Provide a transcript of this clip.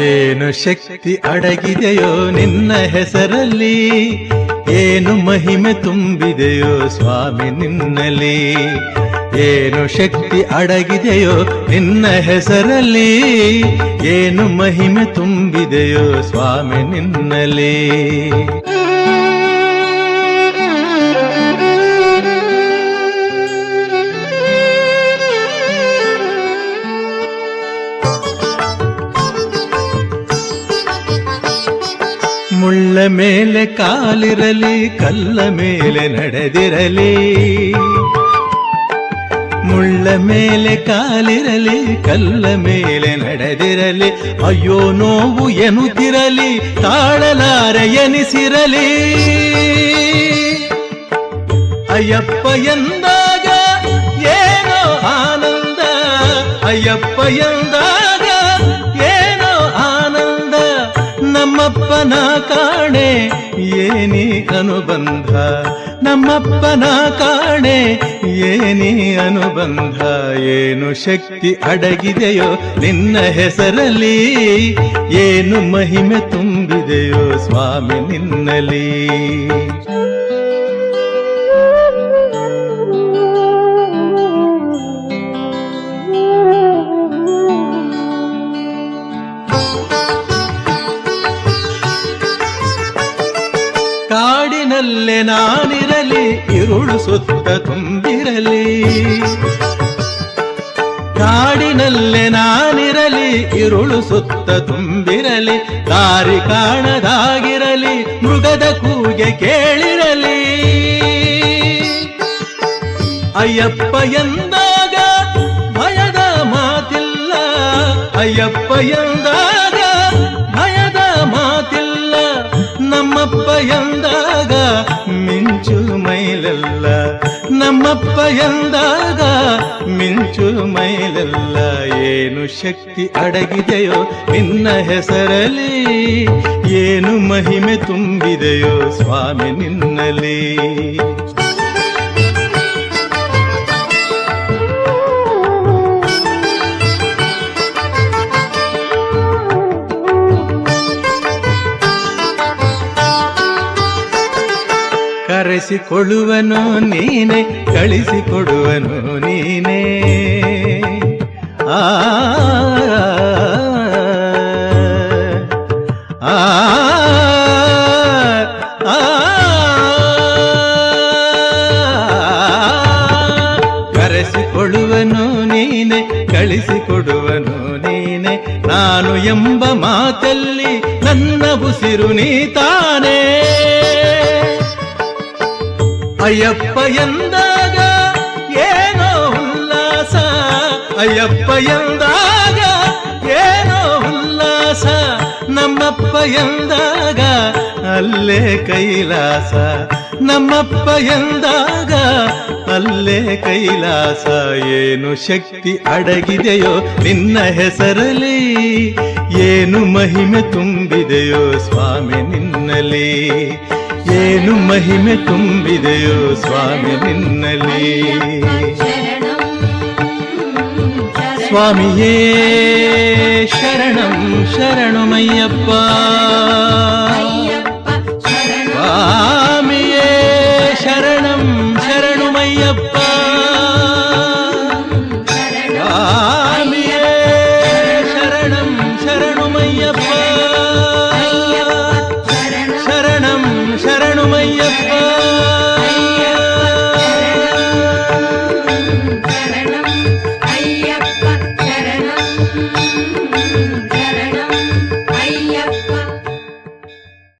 ಏನು ಶಕ್ತಿ ಅಡಗಿದೆಯೋ ನಿನ್ನ ಹೆಸರಲ್ಲಿ? ಏನು ಮಹಿಮೆ ತುಂಬಿದೆಯೋ ಸ್ವಾಮಿ ನಿನ್ನಲಿ ಏನು ಶಕ್ತಿ ಅಡಗಿದೆಯೋ ನಿನ್ನ ಹೆಸರಲ್ಲಿ? ಏನು ಮಹಿಮೆ ತುಂಬಿದೆಯೋ ಸ್ವಾಮಿ ನಿನ್ನಲಿ ಮುಳ್ಳ ಮೇಲೆ ಕಾಲಿರಲಿ ಕಲ್ಲ ಮೇಲೆ ನಡೆದಿರಲಿ ಮುಳ್ಳ ಮೇಲೆ ಕಾಲಿರಲಿ ಕಲ್ಲ ಮೇಲೆ ನಡೆದಿರಲಿ ಅಯ್ಯೋ ನೋವು ಎನ್ನುತ್ತಿರಲಿ ತಾಳಲಾರ ಎನಿಸಿರಲಿ ಅಯ್ಯಪ್ಪ ಎಂದಾಗ ಏನೋ ಆನಂದ ಅಯ್ಯಪ್ಪ ಎಂದಾಗ ನಮ್ಮಪ್ಪನ ಕಾಣೆ ಏನಿ ಅನುಬಂಧ? ನಮ್ಮಪ್ಪನ ಕಾಣೆ ಏನಿ ಅನುಬಂಧ? ಏನು ಶಕ್ತಿ ಅಡಗಿದೆಯೋ ನಿನ್ನ ಹೆಸರಲ್ಲಿ? ಏನು ಮಹಿಮೆ ತುಂಬಿದೆಯೋ ಸ್ವಾಮಿ ನಿನ್ನಲಿ ಕಾಡಿನಲ್ಲೇ ನಾನಿರಲಿ, ಇರುಳು ಸುತ್ತ ತುಂಬಿರಲಿ. ಕಾಡಿನಲ್ಲೇ ನಾನಿರಲಿ, ಇರುಳು ಸುತ್ತ ತುಂಬಿರಲಿ. ದಾರಿ ಕಾಣದಾಗಿರಲಿ, ಮೃಗದ ಕೂಗೆ ಕೇಳಿರಲಿ. ಅಯ್ಯಪ್ಪ ಎಂದಾಗ ಭಯದ ಮಾತಿಲ್ಲ, ಅಯ್ಯಪ್ಪ ಎಂದಾಗ ನಮ್ಮಪ್ಪ ಎಂದಾಗ ಮಿಂಚು ಮೈಲೆಲ್ಲ. ನಮ್ಮಪ್ಪ ಎಂದಾಗ ಮಿಂಚು ಮೈಲೆಲ್ಲ. ಏನು ಶಕ್ತಿ ಅಡಗಿದೆಯೋ ನಿನ್ನ ಹೆಸರಲ್ಲಿ? ಏನು ಮಹಿಮೆ ತುಂಬಿದೆಯೋ ಸ್ವಾಮಿ ನಿನ್ನಲಿ ಕರೆಸಿಕೊಳ್ಳುವನು ನೀನೆ ಕಳಿಸಿಕೊಡುವನು ನೀನೇ ಆ ಕರೆಸಿಕೊಳ್ಳುವನು ನೀನೆ ಕಳಿಸಿಕೊಡುವನು ನೀನೆ ನಾನು ಎಂಬ ಮಾತಲ್ಲಿ ನನ್ನ ಉಸಿರು ನೀ ತಾನೇ ಅಯ್ಯಪ್ಪ ಎಂದಾಗ ಏನೋ ಉಲ್ಲಾಸ. ಅಯ್ಯಪ್ಪ ಎಂದಾಗ ಏನೋ ಉಲ್ಲಾಸ. ನಮ್ಮಪ್ಪ ಎಂದಾಗ ಅಲ್ಲೇ ಕೈಲಾಸ. ನಮ್ಮಪ್ಪ ಎಂದಾಗ ಅಲ್ಲೇ ಕೈಲಾಸ. ಏನು ಶಕ್ತಿ ಅಡಗಿದೆಯೋ ನಿನ್ನ ಹೆಸರಲ್ಲಿ. ಏನು ಮಹಿಮೆ ತುಂಬಿದೆಯೋ ಸ್ವಾಮಿ ನಿನ್ನಲಿ ಏನು ಮಹಿಮೆ ತುಂಬಿದೆಯೋ ಸ್ವಾಮಿ ನಿನ್ನಲಿ ಸ್ವಾಮಿಯೇ ಶರಣಂ ಶರಣಮಯ್ಯಪ್ಪ